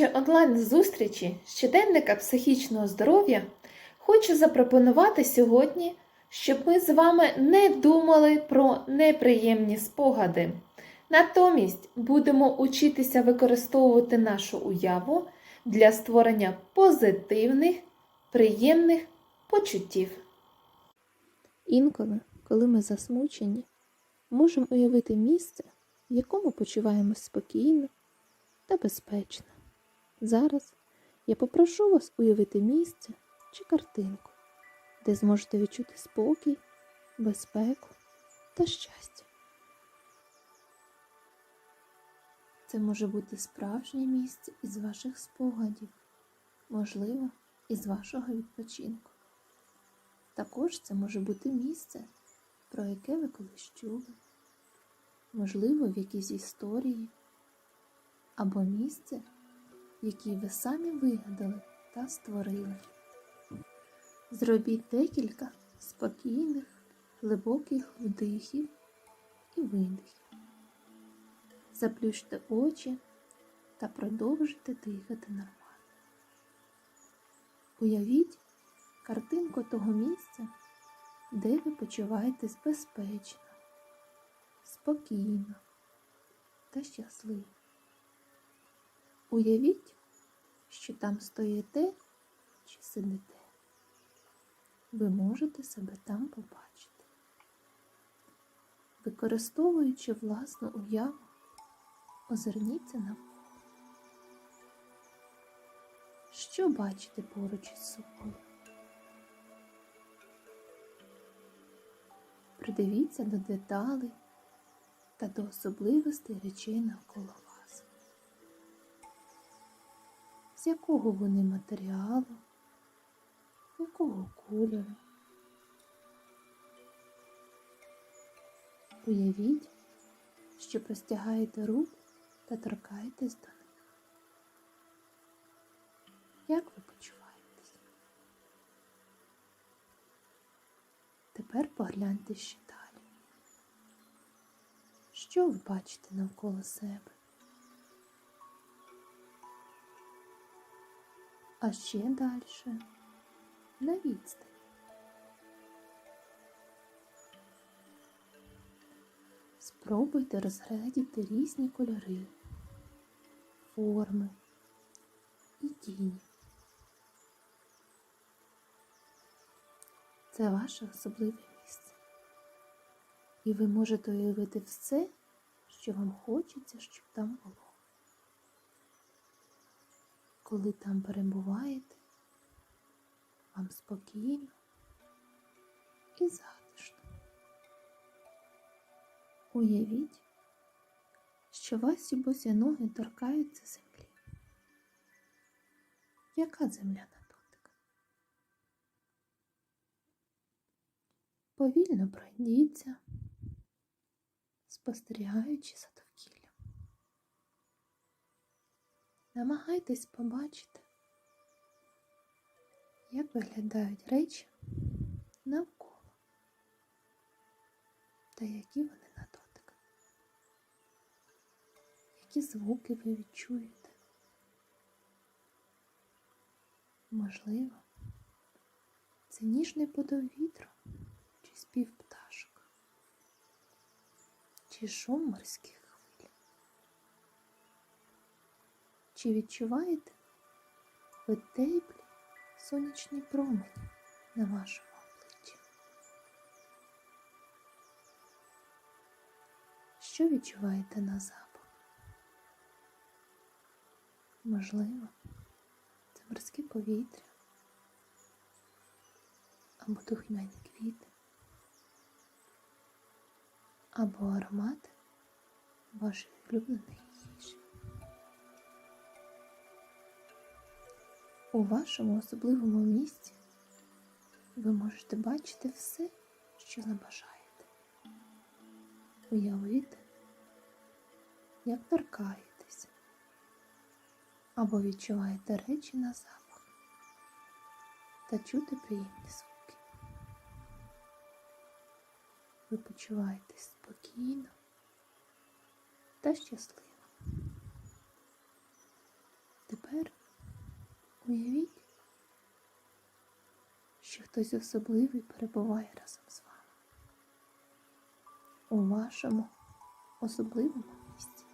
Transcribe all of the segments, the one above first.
робочої онлайн-зустрічі щоденника психічного здоров'я хочу запропонувати сьогодні, щоб ми з вами не думали про неприємні спогади. Натомість будемо учитися використовувати нашу уяву для створення позитивних, приємних почуттів. Інколи, коли ми засмучені, можемо уявити місце, в якому почуваємось спокійно та безпечно. Зараз я попрошу вас уявити місце чи картинку, де зможете відчути спокій, безпеку та щастя. Це може бути справжнє місце із ваших спогадів, можливо, із вашого відпочинку. Також це може бути місце, про яке ви колись чули, можливо, в якійсь історії, або місце, яке ви самі вигадали та створили. Зробіть декілька спокійних, глибоких вдихів і видихів. Заплющте очі та продовжуйте дихати нормально. Уявіть картинку того місця, де ви почуваєтесь безпечно, спокійно та щасливо. Уявіть, що там стоїте чи сидите. Ви можете себе там побачити. Використовуючи власну уяву, озирніться навколо. Що бачите поруч із собою? Придивіться до деталей та до особливостей речей навколо З якого вони матеріалу, якого кольору. Уявіть, що простягаєте руку та торкаєтесь до них. Як ви почуваєтесь? Тепер погляньте ще далі. Що ви бачите навколо себе? А ще далі на відстані. Спробуйте розглядіти різні кольори, форми і тіні. Це ваше особливе місце. І ви можете уявити все, що вам хочеться, щоб там було. Коли там перебуваєте, вам спокійно і затишно. Уявіть, що ваші босі ноги торкаються землі. Яка земля на? Повільно пройдіться, спостерігаючи за Намагайтесь побачити, як виглядають речі навколо та які вони на дотик. Які звуки ви відчуєте? Можливо, це ніжний подов вітру чи спів пташок, чи шум морських Чи відчуваєте ви теплі сонячні промені на вашому обличчі? Що відчуваєте на запах? Можливо, це морське повітря або духмяні квіти, або аромат вашої улюбленої У вашому особливому місці ви можете бачити все, що забажаєте. Уявити, як торкаєтесь або відчуваєте речі на запах та чути приємні звуки. Ви почуваєтесь спокійно та щасливо. тепер уявіть, що хтось особливий перебуває разом з вами у вашому особливому місці.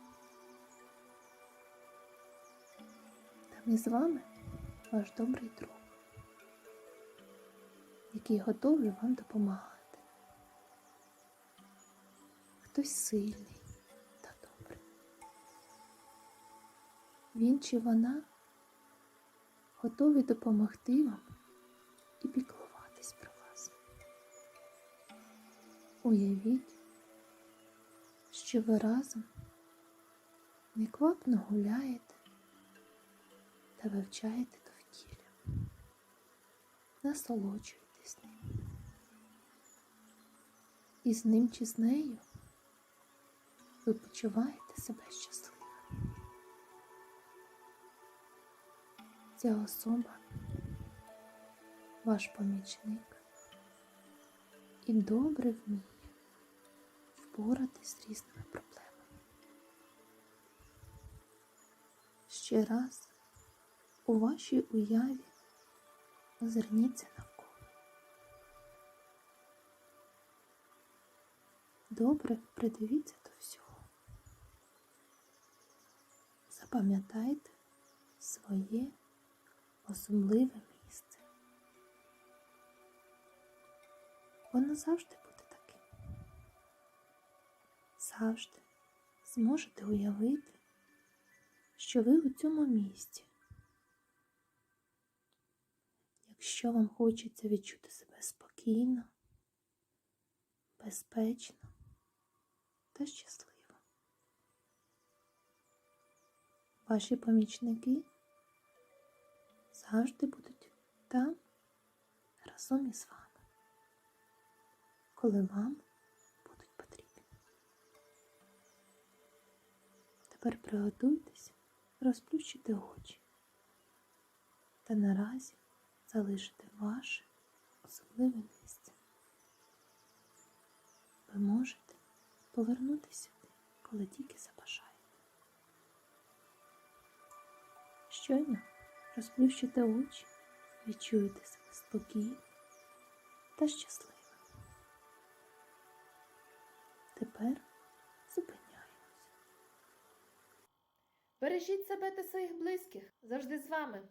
Там із вами ваш добрий друг, який готовий вам допомагати. Хтось сильний та добрий. Він чи вона готові допомогти вам і піклуватись про вас. Уявіть, що ви разом неквапно гуляєте та вивчаєте довкілля. Насолоджуйтесь ним. І з ним чи з нею ви почуваєте себе щасливим. Ця особа ваш помічник і добре вміє впоратись з різними проблемами. Ще раз у вашій уяві озирніться навколо. Добре придивіться до всього. Запам'ятайте своє особливе місце. Воно завжди буде таким. Завжди зможете уявити, що ви у цьому місці. Якщо вам хочеться відчути себе спокійно, безпечно та щасливо. Ваші помічники завжди будуть там разом із вами, коли вам будуть потрібні. Тепер приготуйтесь розплющити очі та наразі залишити ваше особливе місце. Ви можете повернутися сюди, коли тільки забажаєте. Щойно розплющите очі, відчуєте себе спокійно та щасливо. Тепер зупиняємося. Бережіть себе та своїх близьких завжди з вами.